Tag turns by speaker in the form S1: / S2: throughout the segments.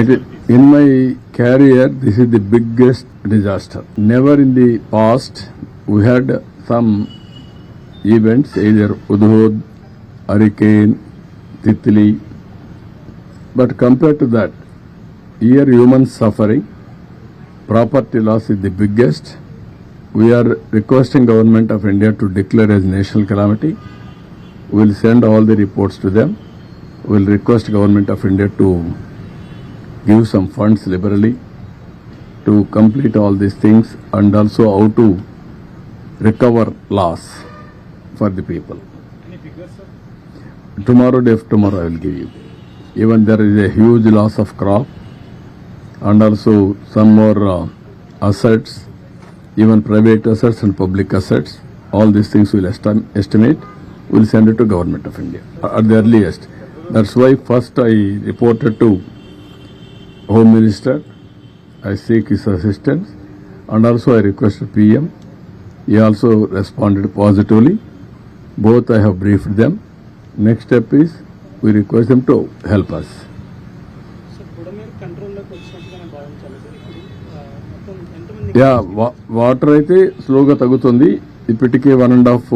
S1: It, in my career, this is the biggest disaster. Never in the past we had some events, either Udhod, hurricane, Titli. But compared to that, here human suffering, property loss is the biggest. We are requesting government of India to declare as national calamity. We will send all the reports to them. We will request government of India to give some funds liberally to complete all these things and also how to recover loss for the people. Tomorrow, day tomorrow, I will give you. Even there is a huge loss of crop and also some more uh, assets, even private assets and public assets. All these things we will estim- estimate. We'll send it to government of India at the earliest. That's why first I reported to Home Minister. I seek his assistance and also I requested PM. He also responded positively. Both I have briefed them. Next step is we request them to help us. Yeah water అయితే స్లోగా తగ్గుతుంది ఇప్పటికే one and half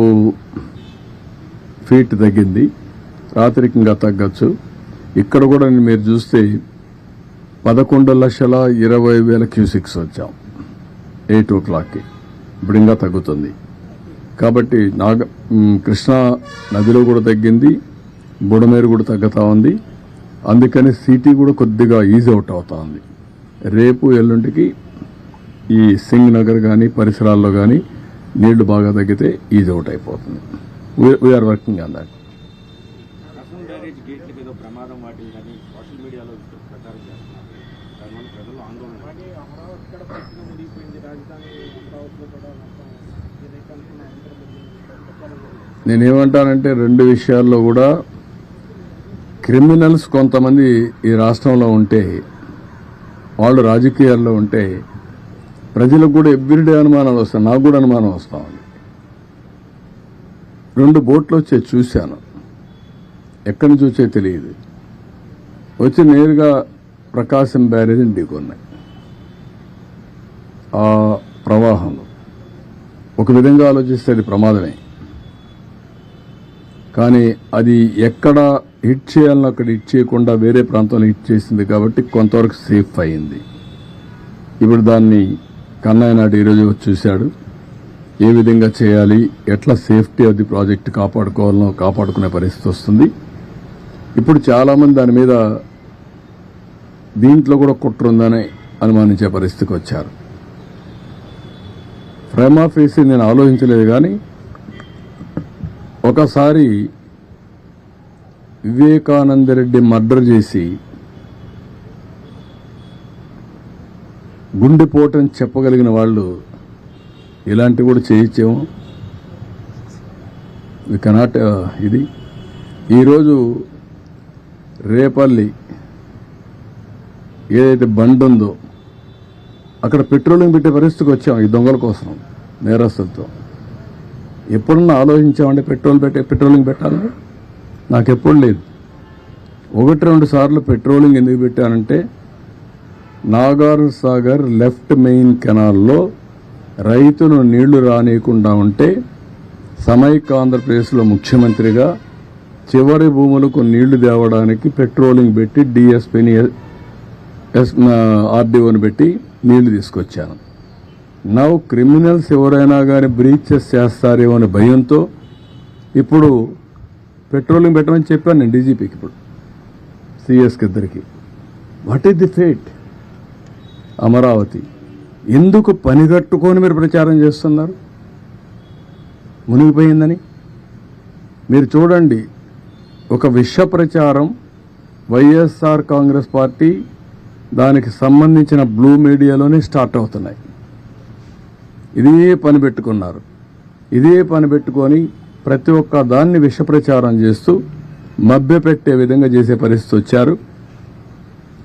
S1: feet తగ్గింది రాత్రికి ఇంకా తగ్గచ్చు ఇక్కడ కూడా మీరు చూస్తే పదకొండు లక్షల ఇరవై వేల క్యూసిక్స్ వచ్చాం. ఎయిట్ ఓ క్లాక్కి. ఇప్పుడు ఇంకా తగ్గుతుంది. కాబట్టి నాగ కృష్ణా నదిలో కూడా తగ్గింది. బుడమేరు కూడా తగ్గుతూ ఉంది. అందుకని సిటీ కూడా కొద్దిగా ఈజీ అవుట్ అవుతా ఉంది. రేపు ఎల్లుంటికి ఈ సింగ్ నగర్ కానీ పరిసరాల్లో కానీ నీళ్ళు బాగా తగ్గితే ఈజీ అవుట్ అయిపోతుంది. వీఆర్ వర్కింగ్ ఆన్ దాట్
S2: అలాగే అమరావతి కూడా పూర్తిగా మునిగిపోయింది. రాజధాని అమరావతిలో కూడా మొత్తం
S1: నేనేమంటానంటే రెండు విషయాల్లో కూడా క్రిమినల్స్ కొంతమంది ఈ రాష్ట్రంలో ఉంటే వాళ్ళు రాజకీయాల్లో ఉంటే ప్రజలకు కూడా ఎవ్రీడే అనుమానాలు వస్తాయి. నాకు కూడా అనుమానం వస్తా ఉంది. రెండు బోట్లు వచ్చే చూశాను. ఎక్కడి నుంచి వచ్చే తెలియదు. వచ్చి నేరుగా ప్రకాశం బ్యారేజ్ ఢీకొన్నాయి. ఆ ప్రవాహంలో ఒక విధంగా ఆలోచిస్తే అది ప్రమాదమే. కానీ అది ఎక్కడ హిట్ చేయాలని అక్కడ హిట్ చేయకుండా వేరే ప్రాంతంలో హిట్ చేసింది కాబట్టి కొంతవరకు సేఫ్ అయింది. ఇప్పుడు దాన్ని కన్నయ్య నాటి ఈరోజు చూశాడు. ఏ విధంగా చేయాలి? ఎట్లా సేఫ్టీ ఆఫ్ ది ప్రాజెక్ట్ కాపాడుకోవాలనో కాపాడుకునే పరిస్థితి వస్తుంది. ఇప్పుడు చాలామంది దాని మీద దీంట్లో కూడా కుట్ర ఉందని అనుమానించే పరిస్థితికి వచ్చారు. ఫ్రేమ్ ఆఫ్ వేసి నేను ఆలోచించలేదు కానీ ఒకసారి వివేకానంద రెడ్డి మర్డర్ చేసి గుండెపోటని చెప్పగలిగిన వాళ్ళు ఇలాంటివి కూడా చేయించాము. వి కెనాట్ ఇది. ఈరోజు రేపల్లి ఏదైతే బండి ఉందో అక్కడ పెట్రోలింగ్ పెట్టే పరిస్థితికి వచ్చాం ఈ దొంగల కోసం నేరస్తులతో. ఎప్పుడన్నా ఆలోచించామంటే పెట్రోల్ పెట్టే పెట్రోలింగ్ పెట్టాలని? నాకు ఎప్పుడు లేదు. ఒకటి రెండు సార్లు పెట్రోలింగ్ ఎందుకు పెట్టానంటే నాగార్ సాగర్ లెఫ్ట్ మెయిన్ కెనాల్లో రైతులు నీళ్ళు రానియకుండా ఉంటే సమైక్య ఆంధ్రప్రదేశ్లో ముఖ్యమంత్రిగా చివరి భూములకు నీళ్ళు తేవడానికి పెట్రోలింగ్ పెట్టి డిఎస్పీని ఆర్డీఓని పెట్టి నీళ్ళు తీసుకొచ్చాను. నవ్వు క్రిమినల్స్ ఎవరైనా కానీ బ్రీచెస్ చేస్తారేమో అనే భయంతో ఇప్పుడు పెట్రోలింగ్ పెట్టమని చెప్పాను నేను డీజీపీకి ఇప్పుడు సిఎస్కి ఇద్దరికి. What is the fate? Amaravati. ఎందుకు పనిగట్టుకొని మీరు ప్రచారం చేస్తున్నారు? మునిగిపోయిందని? మీరు చూడండి ఒక విష ప్రచారం వైఎస్ఆర్ కాంగ్రెస్ పార్టీ దానికి సంబంధించిన బ్లూ మీడియాలోనే స్టార్ట్ అవుతున్నాయి. ఇదే పని పెట్టుకున్నారు. ఇదే పని పెట్టుకొని ప్రతి ఒక్క దాన్ని విష ప్రచారం చేస్తూ మభ్యపెట్టే విధంగా చేసే పరిస్థితి వచ్చారు.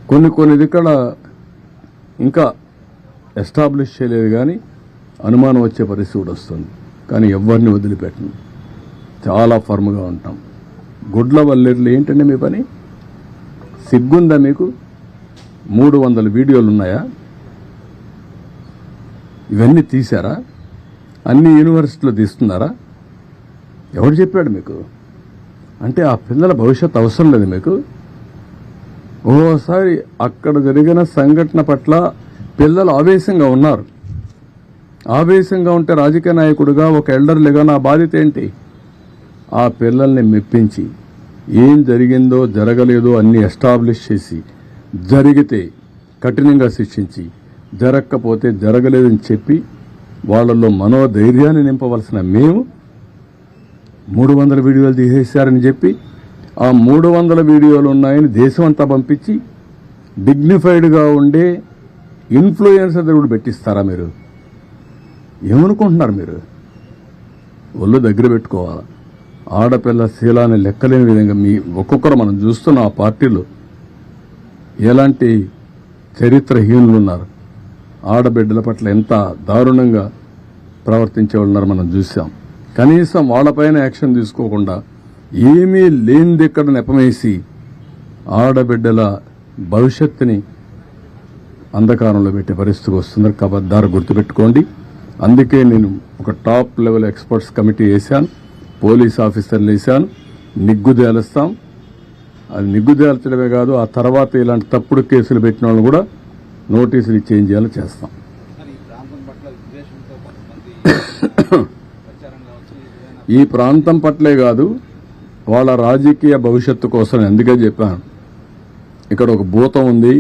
S1: కొన్ని కొన్ని ఇక్కడ ఇంకా ఎస్టాబ్లిష్ చేయలేదు కానీ అనుమానం వచ్చే పరిస్థితి కూడా వస్తుంది. కానీ ఎవరిని వదిలిపెట్టను. చాలా ఫర్మ్గా ఉంటాం. గుడ్ల వల్లెర్లు ఏంటండి మీ పని? సిగ్గుందా మీకు? మూడు వందల వీడియోలు ఉన్నాయా ఇవన్నీ తీశారా? అన్ని యూనివర్సిటీలో తీస్తున్నారా? ఎవడు చెప్పాడు మీకు? అంటే ఆ పిల్లల భవిష్యత్ అవసరం లేదు మీకు? ఓసారి అక్కడ జరిగిన సంఘటన పట్ల పిల్లలు ఆవేశంగా ఉన్నారు. ఆవేశంగా ఉంటే రాజకీయ నాయకుడిగా ఒక ఎల్డర్లుగా నా బాధ్యత ఏంటి? ఆ పిల్లల్ని మెప్పించి ఏం జరిగిందో జరగలేదో అన్ని ఎస్టాబ్లిష్ చేసి జరిగితే కఠినంగా శిక్షించి జరగకపోతే జరగలేదని చెప్పి వాళ్ళల్లో మనోధైర్యాన్ని నింపవలసిన మేము మూడు వందల వీడియోలు తీసేశారని చెప్పి ఆ మూడు వందల వీడియోలు ఉన్నాయని దేశం అంతా పంపించి డిగ్నిఫైడ్గా ఉండే ఇన్ఫ్లుయెన్సర్ కూడా పెట్టిస్తారా మీరు? ఏమనుకుంటున్నారు మీరు? ఒళ్ళు దగ్గర పెట్టుకోవాలి? ఆడపిల్ల శీలాన్ని లెక్కలేని విధంగా మీ ఒక్కొక్కరు మనం చూస్తున్న ఆ పార్టీలో ఎలాంటి చరిత్రహీనులు ఉన్నారు? ఆడబిడ్డల పట్ల ఎంత దారుణంగా ప్రవర్తించే ఉన్నారు మనం చూసాం. కనీసం వాళ్ళపైన యాక్షన్ తీసుకోకుండా ఏమీ లేనిది ఇక్కడ నెపమేసి ఆడబిడ్డల భవిష్యత్తుని అంధకారంలో పెట్టే పరిస్థితికి వస్తుంది కబద్దారు గుర్తుపెట్టుకోండి. అందుకే నేను ఒక టాప్ లెవెల్ ఎక్స్పర్ట్స్ కమిటీ వేశాను. పోలీస్ ఆఫీసర్లు వేశాను. నిగ్గు తేలుస్తాం. అది నిగ్గు తేల్చడమే కాదు ఆ తర్వాత ఇలాంటి తప్పుడు కేసులు పెట్టిన వాళ్ళు కూడా నోటీసులు ఇచ్చేంజ్ చేయాలో చేస్తాం.
S3: ఈ ప్రాంతం పట్ల
S1: కాదు వాళ్ళ రాజకీయ భవిష్యత్తు కోసం అందుకే చెప్పాను. ఇక్కడ ఒక భూతం ఉంది.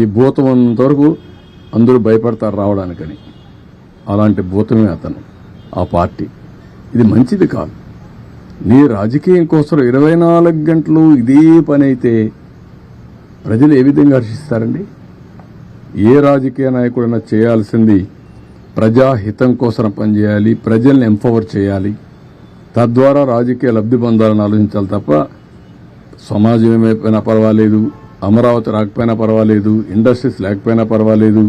S1: ఈ భూతం ఉన్నంత వరకు అందరూ భయపడతారు రావడానికని. అలాంటి భూతమే అతను ఆ పార్టీ. ఇది మంచిది కాదు. నీ రాజకీయం కోసం ఇరవై నాలుగు గంటలు ఇదే పని అయితే ప్రజలు ఏ విధంగా హర్షిస్తారండి? ఏ రాజకీయ నాయకుడైనా చేయాల్సింది ప్రజాహితం కోసం పనిచేయాలి ప్రజల్ని ఎంపవర్ చేయాలి. తద్వారా రాజకీయ లబ్ధి పొందాలని ఆలోచించాలి తప్ప సమాజం ఏమైపోయినా పర్వాలేదు అమరావతి రాకపోయినా పర్వాలేదు ఇండస్ట్రీస్ లేకపోయినా పర్వాలేదు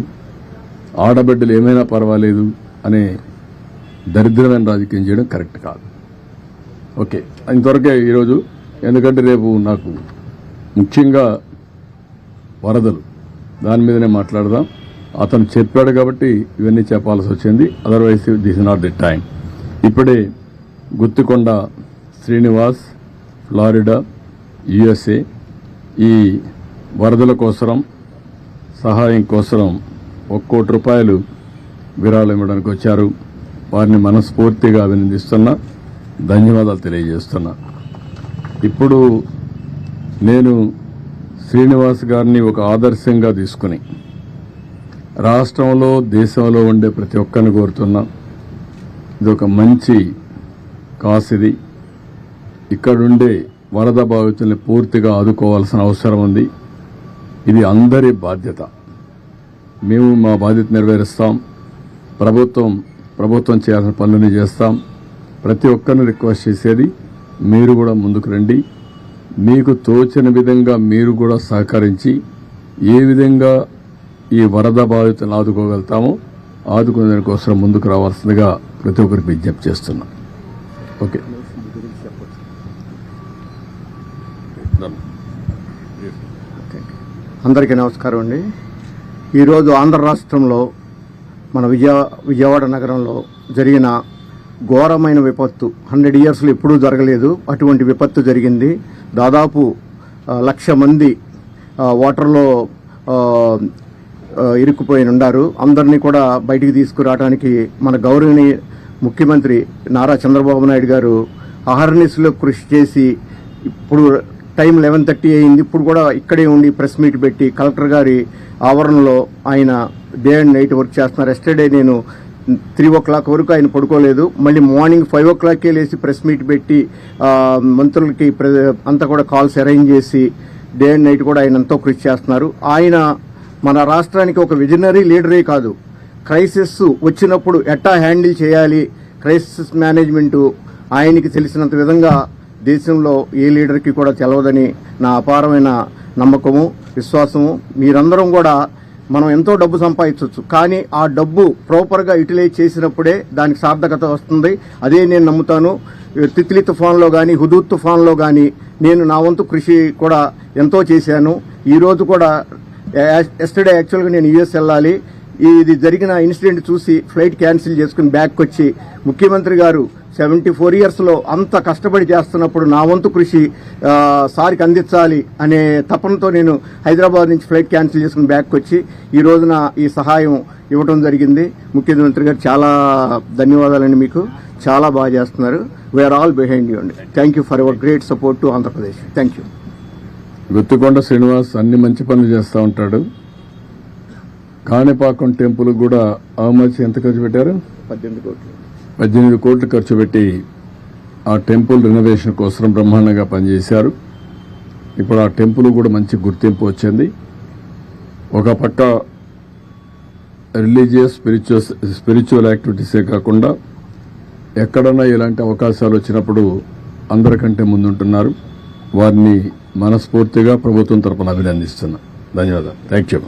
S1: ఆడబిడ్డలు ఏమైనా పర్వాలేదు అనే దరిద్రమైన రాజకీయం చేయడం కరెక్ట్ కాదు. ఓకే. ఇంతవరకే ఈరోజు ఎందుకంటే రేపు నాకు ముఖ్యంగా వరదలు దాని మీదనే మాట్లాడదాం. అతను చెప్పాడు కాబట్టి ఇవన్నీ చెప్పాల్సి వచ్చింది. Otherwise this not the time ఇప్పుడే గుత్తికొండ శ్రీనివాస్ ఫ్లారిడా యుఎస్ఏ ఈ వరదల కోసరం సహాయం కోసరం ఒక కోటి రూపాయలు విరాళం ఇవ్వడానికి వచ్చారు. వారిని మనస్ఫూర్తిగా అభినందిస్తున్నా. ధన్యవాదాలు తెలియజేస్తున్నా. ఇప్పుడు నేను శ్రీనివాస్ గారిని ఒక ఆదర్శంగా తీసుకుని రాష్ట్రంలో దేశంలో ఉండే ప్రతి ఒక్కరిని కోరుతున్నా. ఇది ఒక మంచి కాసిది. ఇది ఇక్కడుండే వరద బాధితుల్ని పూర్తిగా ఆదుకోవాల్సిన అవసరం ఉంది. ఇది అందరి బాధ్యత. మేము మా బాధ్యత నెరవేరుస్తాం. ప్రభుత్వం ప్రభుత్వం చేయాల్సిన పనులని చేస్తాం. ప్రతి ఒక్కరిని రిక్వెస్ట్ చేసేది మీరు కూడా ముందుకు రండి. మీకు తోచిన విధంగా మీరు కూడా సహకరించి ఏ విధంగా ఈ వరద బాధితులను ఆదుకోగలుగుతామో ఆదుకునే దానికోసం ముందుకు రావాల్సిందిగా ప్రతి ఒక్కరికి విజ్ఞప్తి చేస్తున్నా. ఓకే.
S4: అందరికీ నమస్కారం అండి. ఈరోజు ఆంధ్ర రాష్ట్రంలో మన విజయ విజయవాడ నగరంలో జరిగిన ఘోరమైన విపత్తు. హండ్రెడ్ ఇయర్స్లో ఎప్పుడూ జరగలేదు. అటువంటి విపత్తు జరిగింది. దాదాపు లక్ష మంది వాటర్లో ఇరుక్కుపోయి ఉన్నారు అందరినీ కూడా బయటికి తీసుకురావడానికి మన గౌరవనీయ ముఖ్యమంత్రి నారా చంద్రబాబు నాయుడు గారు అహర్నిస్లో కృషి చేసి ఇప్పుడు టైం లెవెన్ థర్టీ అయింది. ఇప్పుడు కూడా ఇక్కడే ఉండి ప్రెస్ మీట్ పెట్టి కలెక్టర్ గారి ఆవరణలో ఆయన డే అండ్ నైట్ వర్క్ చేస్తున్నారు. ఎస్టర్డే నేను త్రీ ఓ క్లాక్ వరకు ఆయన పడుకోలేదు. మళ్ళీ మార్నింగ్ ఫైవ్ ఓ క్లాక్కే లేచి ప్రెస్ మీట్ పెట్టి మంత్రులకి ప్ర- అంతా కూడా కాల్స్ అరేంజ్ చేసి డే అండ్ నైట్ కూడా ఆయన ఎంతో కృషి చేస్తున్నారు. ఆయన మన రాష్ట్రానికి ఒక విజనరీ లీడరే కాదు. క్రైసిస్ వచ్చినప్పుడు ఎట్టా హ్యాండిల్ చేయాలి? క్రైసిస్ మేనేజ్మెంటు ఆయనకి తెలిసినంత విధంగా దేశంలో ఏ లీడర్కి కూడా తెలవదని నా అపారమైన నమ్మకము విశ్వాసము. మీరందరం కూడా మనం ఎంతో డబ్బు సంపాదించవచ్చు. కానీ ఆ డబ్బు ప్రాపర్గా యూటిలైజ్ చేసినప్పుడే దానికి సార్థకత వస్తుంది. అదే నేను నమ్ముతాను. తిత్లీ తుఫాన్లో కానీ హుదూద్ తుఫాన్లో కానీ నేను నా వంతు కృషి కూడా ఎంతో చేశాను. ఈరోజు కూడా ఎస్టర్డే యాక్చువల్గా నేను యుఎస్ వెళ్ళాలి. ఇది జరిగిన ఇన్సిడెంట్ చూసి ఫ్లైట్ క్యాన్సిల్ చేసుకుని బ్యాక్ వచ్చి ముఖ్యమంత్రి గారు సెవెంటీ ఫోర్ ఇయర్స్లో అంత కష్టపడి చేస్తున్నప్పుడు నా వంతు కృషి ఆ, సార్కి అందించాలి అనే తపనతో నేను హైదరాబాద్ నుంచి ఫ్లైట్ క్యాన్సిల్ చేసుకుని బ్యాక్ వచ్చి ఈ రోజున ఈ సహాయం ఇవ్వడం జరిగింది. ముఖ్యమంత్రి గారు చాలా ధన్యవాదాలండి మీకు. చాలా బాగా చేస్తున్నారు. వీఆర్ ఆల్ బిహైండ్ యూ అండి. Thank you for our great support to Andhra Pradesh thank you
S1: Guttikonda Srinivas అన్ని మంచి పనులు చేస్తూ ఉంటాడు. కాణిపాకం టెంపుల్ కూడా అవమర్చి ఎంత ఖర్చు పెట్టారు?
S4: పద్దెనిమిది కోట్లు.
S1: పద్దెనిమిది కోట్లు ఖర్చు పెట్టి ఆ టెంపుల్ రెనోవేషన్ కోసం బ్రహ్మాండంగా పనిచేశారు. ఇప్పుడు ఆ టెంపుల్ కూడా మంచి గుర్తింపు వచ్చింది. ఒక పక్క రిలీజియస్ స్పిరిచువల్ స్పిరిచువల్ యాక్టివిటీసే కాకుండా ఎక్కడన్నా ఇలాంటి అవకాశాలు వచ్చినప్పుడు అందరికంటే ముందుంటున్నారు. వారిని మనస్ఫూర్తిగా ప్రభుత్వం తరపున అభినందిస్తున్నా. ధన్యవాదాలు. Thank you